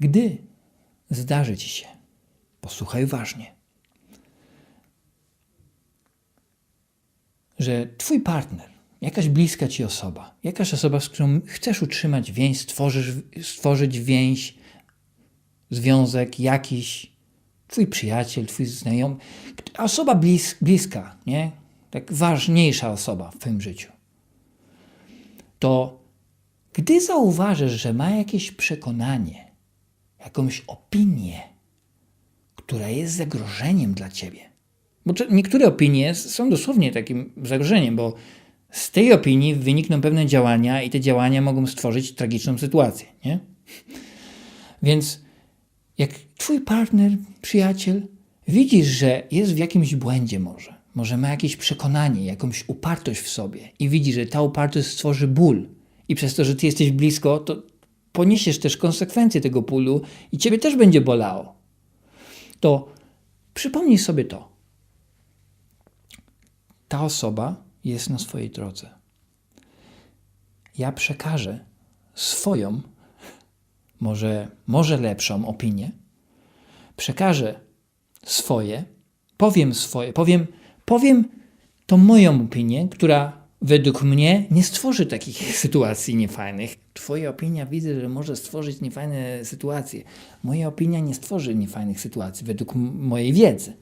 Gdy zdarzy ci się, posłuchaj uważnie, że twój partner, jakaś bliska ci osoba, jakaś osoba, z którą chcesz utrzymać więź, stworzysz, stworzyć więź, związek jakiś, twój przyjaciel, twój znajomy, osoba blis, bliska, nie? Tak ważniejsza osoba w twoim życiu. To gdy zauważysz, że ma jakieś przekonanie, jakąś opinię, która jest zagrożeniem dla ciebie, bo niektóre opinie są dosłownie takim zagrożeniem, bo z tej opinii wynikną pewne działania i te działania mogą stworzyć tragiczną sytuację, nie? Więc jak twój partner, przyjaciel, widzisz, że jest w jakimś błędzie może, może ma jakieś przekonanie, jakąś upartość w sobie i widzi, że ta upartość stworzy ból i przez to, że ty jesteś blisko, to poniesiesz też konsekwencje tego bólu i ciebie też będzie bolało. To przypomnij sobie to. Ta osoba jest na swojej drodze. Ja przekażę swoją może, może lepszą opinię, przekażę swoje, powiem swoje, powiem, powiem tą moją opinię, która według mnie nie stworzy takich sytuacji niefajnych. Twoja opinia widzę, że może stworzyć niefajne sytuacje. Moja opinia nie stworzy niefajnych sytuacji według mojej wiedzy.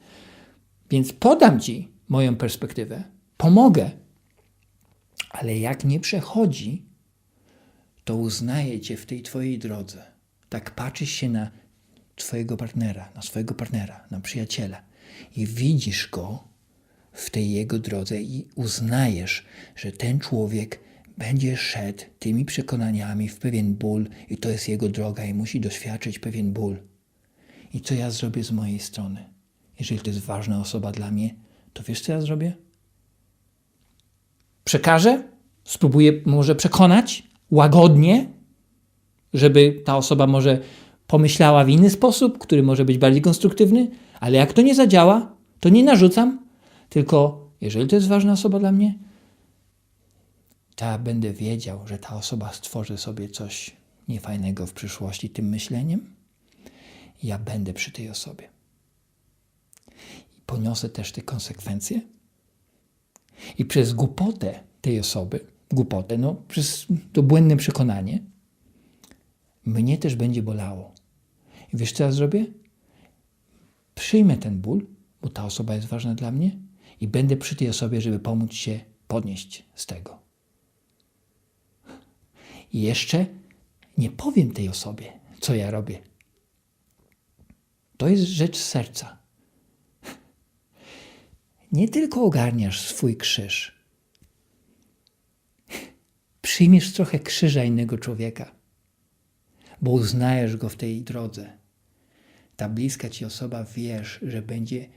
Więc podam Ci moją perspektywę, pomogę, ale jak nie przechodzi, to uznaje cię w tej twojej drodze. Tak patrzysz się na twojego partnera, na swojego partnera, na przyjaciela i widzisz go w tej jego drodze i uznajesz, że ten człowiek będzie szedł tymi przekonaniami w pewien ból i to jest jego droga i musi doświadczyć pewien ból. I co ja zrobię z mojej strony? Jeżeli to jest ważna osoba dla mnie, to wiesz co ja zrobię? przekażę, spróbuję może przekonać łagodnie, żeby ta osoba może pomyślała w inny sposób, który może być bardziej konstruktywny, ale jak to nie zadziała, to nie narzucam, tylko jeżeli to jest ważna osoba dla mnie, to ja będę wiedział, że ta osoba stworzy sobie coś niefajnego w przyszłości tym myśleniem. Ja będę przy tej osobie. I poniosę też te konsekwencje, i przez głupotę tej osoby, głupotę, no przez to błędne przekonanie, mnie też będzie bolało. I wiesz, co ja zrobię? Przyjmę ten ból, bo ta osoba jest ważna dla mnie i będę przy tej osobie, żeby pomóc się podnieść z tego. I jeszcze nie powiem tej osobie, co ja robię. To jest rzecz serca nie tylko ogarniasz swój krzyż, przyjmiesz trochę krzyża innego człowieka, bo uznajesz go w tej drodze. Ta bliska ci osoba wiesz, że będzie,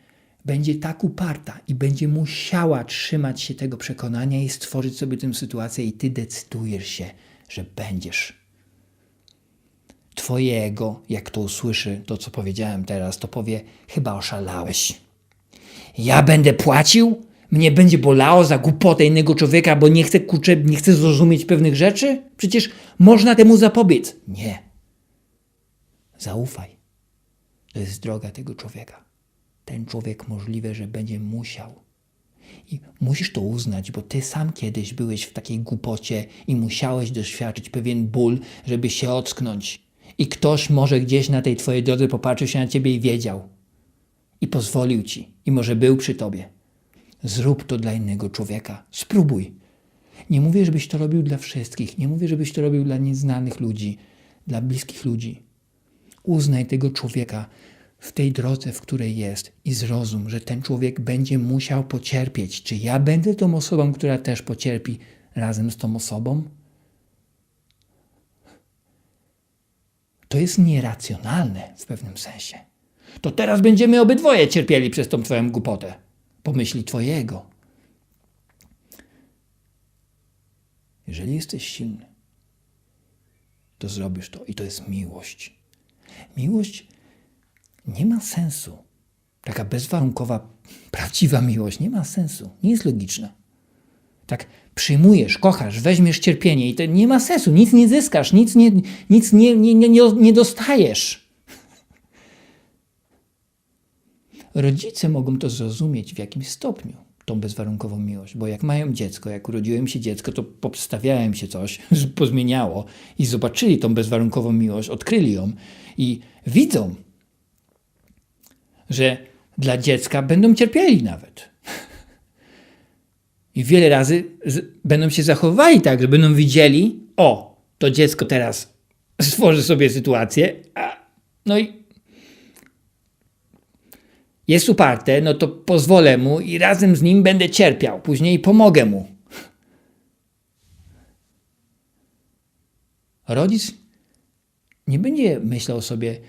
będzie tak uparta i będzie musiała trzymać się tego przekonania i stworzyć sobie tę sytuację, i ty decydujesz się, że będziesz. Twoje ego, jak to usłyszy, to co powiedziałem teraz, to powie: Chyba oszalałeś. Ja będę płacił? Mnie będzie bolało za głupotę innego człowieka, bo nie chcę, kurczę, nie chcę zrozumieć pewnych rzeczy? Przecież można temu zapobiec. Nie. Zaufaj. To jest droga tego człowieka. Ten człowiek możliwe, że będzie musiał. I musisz to uznać, bo ty sam kiedyś byłeś w takiej głupocie i musiałeś doświadczyć pewien ból, żeby się ocknąć. I ktoś może gdzieś na tej twojej drodze popatrzył się na ciebie i wiedział i pozwolił ci, i może był przy tobie. Zrób to dla innego człowieka. Spróbuj. Nie mówię, żebyś to robił dla wszystkich. Nie mówię, żebyś to robił dla nieznanych ludzi, dla bliskich ludzi. Uznaj tego człowieka w tej drodze, w której jest i zrozum, że ten człowiek będzie musiał pocierpieć. Czy ja będę tą osobą, która też pocierpi razem z tą osobą? To jest nieracjonalne w pewnym sensie to teraz będziemy obydwoje cierpieli przez tą twoją głupotę. Pomyśli twojego. Jeżeli jesteś silny, to zrobisz to i to jest miłość. Miłość nie ma sensu. Taka bezwarunkowa, prawdziwa miłość nie ma sensu. Nie jest logiczna. tak przyjmujesz, kochasz, weźmiesz cierpienie i to nie ma sensu, nic nie zyskasz, nic nie, nic nie, nie, nie, nie- dostajesz. Rodzice mogą to zrozumieć w jakimś stopniu, tą bezwarunkową miłość, bo jak mają dziecko, jak urodziło im się dziecko, to popstawiało im się coś, pozmieniało i zobaczyli tą bezwarunkową miłość, odkryli ją i widzą, że dla dziecka będą cierpieli nawet. I wiele razy będą się zachowywali tak, że będą widzieli, o, to dziecko teraz stworzy sobie sytuację, a, no i jest uparte, no to pozwolę mu i razem z nim będę cierpiał. Później pomogę mu. Rodzic nie będzie myślał sobie,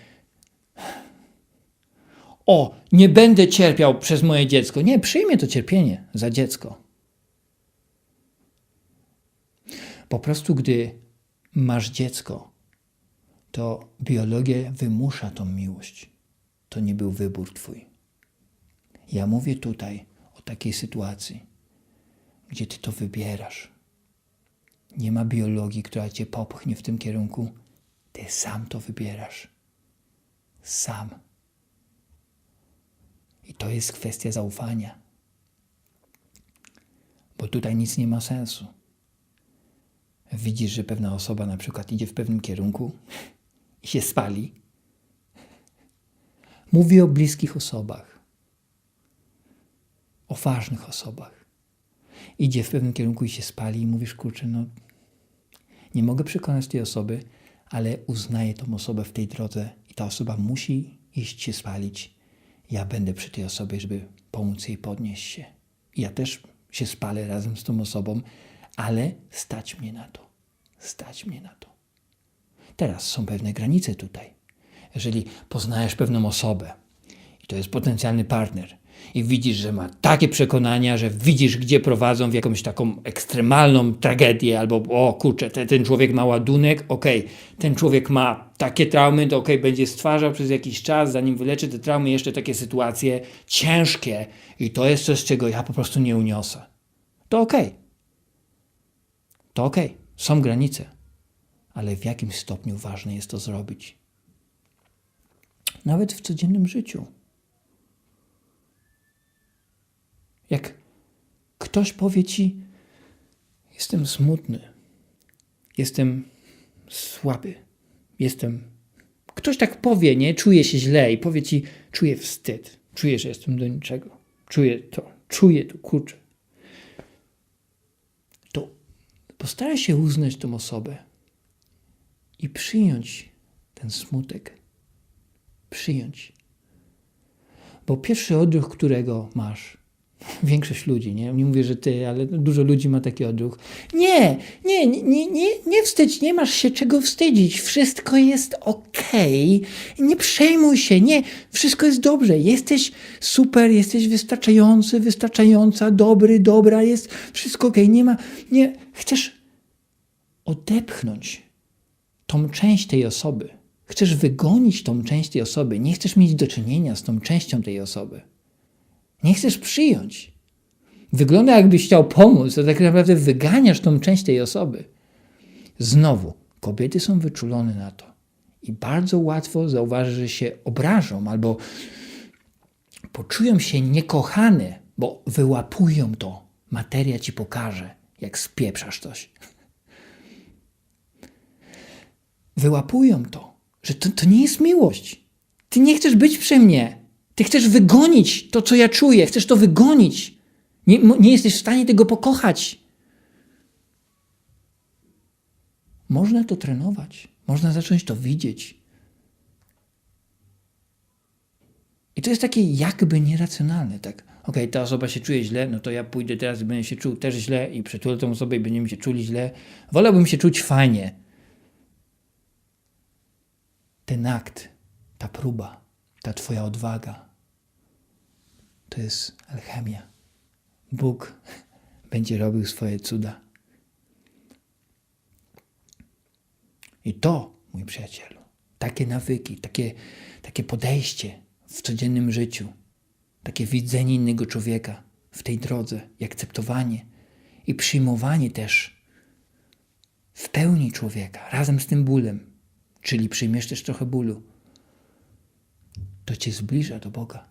o, nie będę cierpiał przez moje dziecko. Nie, przyjmie to cierpienie za dziecko. Po prostu, gdy masz dziecko, to biologia wymusza tą miłość. To nie był wybór twój. Ja mówię tutaj o takiej sytuacji, gdzie ty to wybierasz. Nie ma biologii, która cię popchnie w tym kierunku. Ty sam to wybierasz. Sam. I to jest kwestia zaufania. Bo tutaj nic nie ma sensu. Widzisz, że pewna osoba na przykład idzie w pewnym kierunku i się spali. Mówię o bliskich osobach, o ważnych osobach. Idzie w pewnym kierunku i się spali i mówisz, kurczę, no nie mogę przekonać tej osoby, ale uznaję tą osobę w tej drodze i ta osoba musi iść się spalić. Ja będę przy tej osobie, żeby pomóc jej podnieść się. Ja też się spalę razem z tą osobą, ale stać mnie na to. Stać mnie na to. Teraz są pewne granice tutaj. Jeżeli poznajesz pewną osobę i to jest potencjalny partner i widzisz, że ma takie przekonania, że widzisz, gdzie prowadzą w jakąś taką ekstremalną tragedię, albo o kurczę, te, ten człowiek ma ładunek, okej, ten człowiek ma takie traumy, to okej, będzie stwarzał przez jakiś czas, zanim wyleczy te traumy, jeszcze takie sytuacje ciężkie i to jest coś, czego ja po prostu nie uniosę. To okej. To okej, są granice, ale w jakim stopniu ważne jest to zrobić? Nawet w codziennym życiu. Jak ktoś powie ci, jestem smutny, jestem słaby, jestem. Ktoś tak powie, nie? Czuje się źle i powie ci, czuję wstyd, czuję, że jestem do niczego, czuję to, czuję to, kurczę. To postaraj się uznać tą osobę i przyjąć ten smutek. Przyjąć. Bo pierwszy odruch, którego masz, większość ludzi, nie? Nie mówię, że ty, ale dużo ludzi ma taki odruch. Nie, nie, nie, nie, nie wstydź, nie masz się czego wstydzić. Wszystko jest okej. Nie przejmuj się, nie, wszystko jest dobrze. Jesteś super, jesteś wystarczający, wystarczająca, dobry, dobra, jest wszystko okej. Nie ma, nie, chcesz odepchnąć tą część tej osoby. Chcesz wygonić tą część tej osoby. Nie chcesz mieć do czynienia z tą częścią tej osoby. Nie chcesz przyjąć. Wygląda jakbyś chciał pomóc, a tak naprawdę wyganiasz tą część tej osoby. Znowu, kobiety są wyczulone na to. I bardzo łatwo zauważyć, że się obrażą albo poczują się niekochane, bo wyłapują to. Materia ci pokaże, jak spieprzasz coś. Wyłapują to, że to, to nie jest miłość. Ty nie chcesz być przy mnie. Ty chcesz wygonić to, co ja czuję. Chcesz to wygonić. Nie, nie jesteś w stanie tego pokochać. Można to trenować. Można zacząć to widzieć. I to jest takie jakby nieracjonalne, tak? Okej, ta osoba się czuje źle, no to ja pójdę teraz i będę się czuł też źle i przytulę tą osobę i będziemy się czuli źle. Wolałbym się czuć fajnie. Ten akt, ta próba, ta twoja odwaga, to jest alchemia. Bóg będzie robił swoje cuda. I to, mój przyjacielu, takie nawyki, takie, takie podejście w codziennym życiu, takie widzenie innego człowieka w tej drodze i akceptowanie i przyjmowanie też w pełni człowieka, razem z tym bólem, czyli przyjmiesz też trochę bólu, to cię zbliża do Boga.